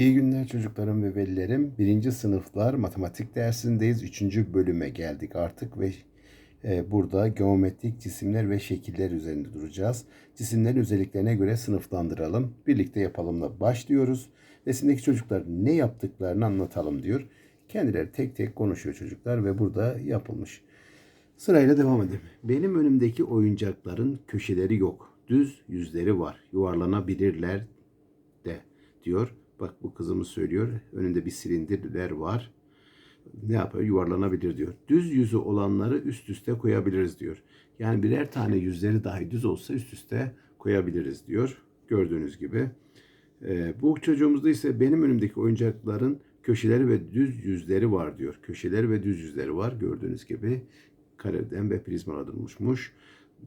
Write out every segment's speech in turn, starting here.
İyi günler çocuklarım ve velilerim. Birinci sınıflar matematik dersindeyiz. Üçüncü bölüme geldik artık ve e, burada geometrik cisimler ve şekiller üzerinde duracağız. Cisimlerin özelliklerine göre sınıflandıralım. Birlikte yapalımla başlıyoruz. Resimdeki çocuklar ne yaptıklarını anlatalım diyor. Kendileri tek tek konuşuyor çocuklar ve burada yapılmış. Sırayla devam edelim. Benim önümdeki oyuncakların köşeleri yok. Düz yüzleri var. Yuvarlanabilirler de diyor. Bak bu kızımız söylüyor. Önünde bir silindirler var. Ne yapıyor? Yuvarlanabilir diyor. Düz yüzü olanları üst üste koyabiliriz diyor. Yani birer tane yüzleri dahi düz olsa üst üste koyabiliriz diyor. Gördüğünüz gibi. Ee, bu çocuğumuzda ise benim önümdeki oyuncakların köşeleri ve düz yüzleri var diyor. Köşeleri ve düz yüzleri var gördüğünüz gibi. Kareden ve prizmalardan oluşmuş.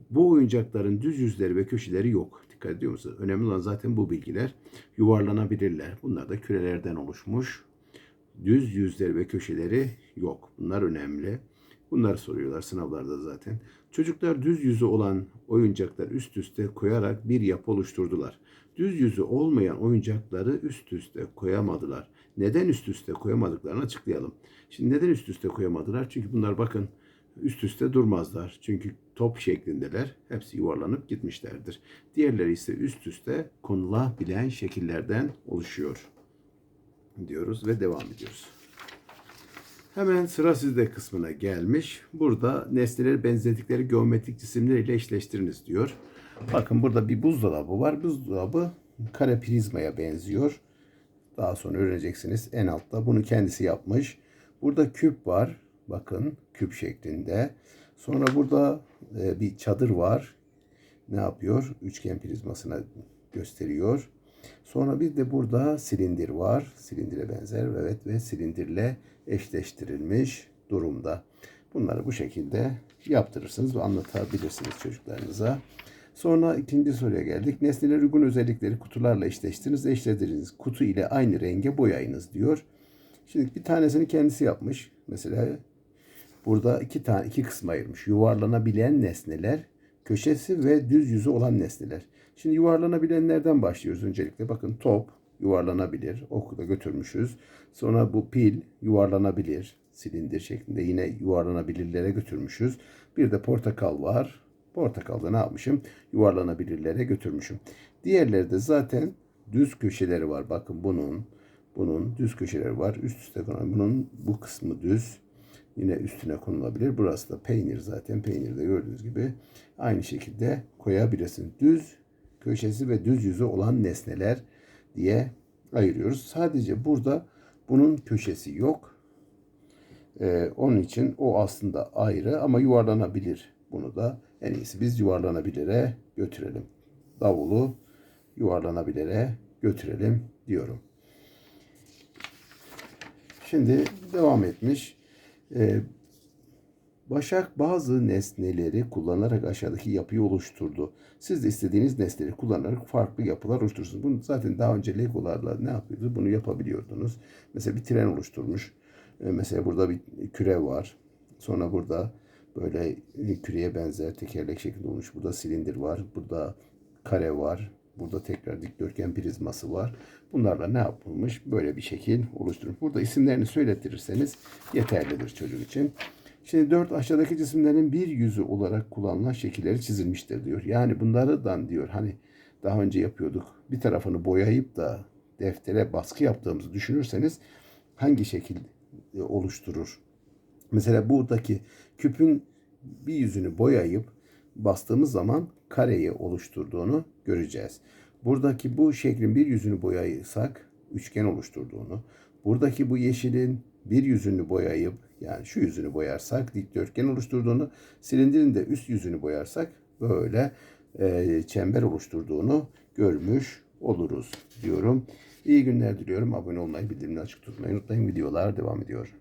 Bu oyuncakların düz yüzleri ve köşeleri yok. Dikkat ediyor musunuz? Önemli olan zaten bu bilgiler. Yuvarlanabilirler. Bunlar da kürelerden oluşmuş. Düz yüzleri ve köşeleri yok. Bunlar önemli. Bunları soruyorlar sınavlarda zaten. Çocuklar düz yüzü olan oyuncaklar üst üste koyarak bir yapı oluşturdular. Düz yüzü olmayan oyuncakları üst üste koyamadılar. Neden üst üste koyamadıklarını açıklayalım. Şimdi neden üst üste koyamadılar? Çünkü bunlar bakın üst üste durmazlar. Çünkü top şeklindeler. Hepsi yuvarlanıp gitmişlerdir. Diğerleri ise üst üste konulabilen şekillerden oluşuyor diyoruz ve devam ediyoruz. Hemen sıra sizde kısmına gelmiş. Burada nesneleri benzedikleri geometrik cisimler ile eşleştiriniz diyor. Bakın burada bir buzdolabı var. Buzdolabı kare prizmaya benziyor. Daha sonra öğreneceksiniz. En altta bunu kendisi yapmış. Burada küp var. Bakın küp şeklinde. Sonra burada e, bir çadır var. Ne yapıyor? Üçgen prizmasına gösteriyor. Sonra bir de burada silindir var. Silindire benzer evet ve silindirle eşleştirilmiş durumda. Bunları bu şekilde yaptırırsınız ve anlatabilirsiniz çocuklarınıza. Sonra ikinci soruya geldik. Nesneler uygun özellikleri kutularla eşleştiriniz, eşlediriniz. Kutu ile aynı renge boyayınız diyor. Şimdi bir tanesini kendisi yapmış. Mesela burada iki tane iki kısma ayırmış. Yuvarlanabilen nesneler, köşesi ve düz yüzü olan nesneler. Şimdi yuvarlanabilenlerden başlıyoruz öncelikle. Bakın top yuvarlanabilir. Okula götürmüşüz. Sonra bu pil yuvarlanabilir. Silindir şeklinde yine yuvarlanabilirlere götürmüşüz. Bir de portakal var. Portakalda ne yapmışım? Yuvarlanabilirlere götürmüşüm. Diğerleri de zaten düz köşeleri var. Bakın bunun, bunun düz köşeleri var. Üst üste. Bunun bu kısmı düz. Yine üstüne konulabilir. Burası da peynir zaten. Peynirde gördüğünüz gibi aynı şekilde koyabilirsiniz. Düz köşesi ve düz yüzü olan nesneler diye ayırıyoruz. Sadece burada bunun köşesi yok. Ee, onun için o aslında ayrı ama yuvarlanabilir. Bunu da en iyisi biz yuvarlanabilire götürelim. Davulu yuvarlanabilire götürelim diyorum. Şimdi devam etmiş. Ee, Başak bazı nesneleri kullanarak aşağıdaki yapıyı oluşturdu. Siz de istediğiniz nesneleri kullanarak farklı yapılar oluşturursunuz. Bunu zaten daha önce Legolarla ne yapıyordunuz? Bunu yapabiliyordunuz. Mesela bir tren oluşturmuş. Ee, Mesela burada bir küre var. Sonra burada böyle küreye benzer tekerlek şeklinde olmuş. Burada silindir var. Burada kare var. Burada tekrar dikdörtgen prizması var. Bunlarla ne yapılmış? Böyle bir şekil oluşturulmuş. Burada isimlerini söylettirirseniz yeterlidir çocuk için. Şimdi dört aşağıdaki cisimlerin bir yüzü olarak kullanılan şekilleri çizilmiştir diyor. Yani bunlardan diyor hani daha önce yapıyorduk. Bir tarafını boyayıp da deftere baskı yaptığımızı düşünürseniz hangi şekil e, oluşturur? Mesela buradaki küpün bir yüzünü boyayıp bastığımız zaman kareyi oluşturduğunu göreceğiz. Buradaki bu şeklin bir yüzünü boyayırsak üçgen oluşturduğunu, buradaki bu yeşilin bir yüzünü boyayıp yani şu yüzünü boyarsak dikdörtgen oluşturduğunu, silindirin de üst yüzünü boyarsak böyle e, çember oluşturduğunu görmüş oluruz diyorum. İyi günler diliyorum. Abone olmayı, bildirimleri açık tutmayı unutmayın. Videolar devam ediyor.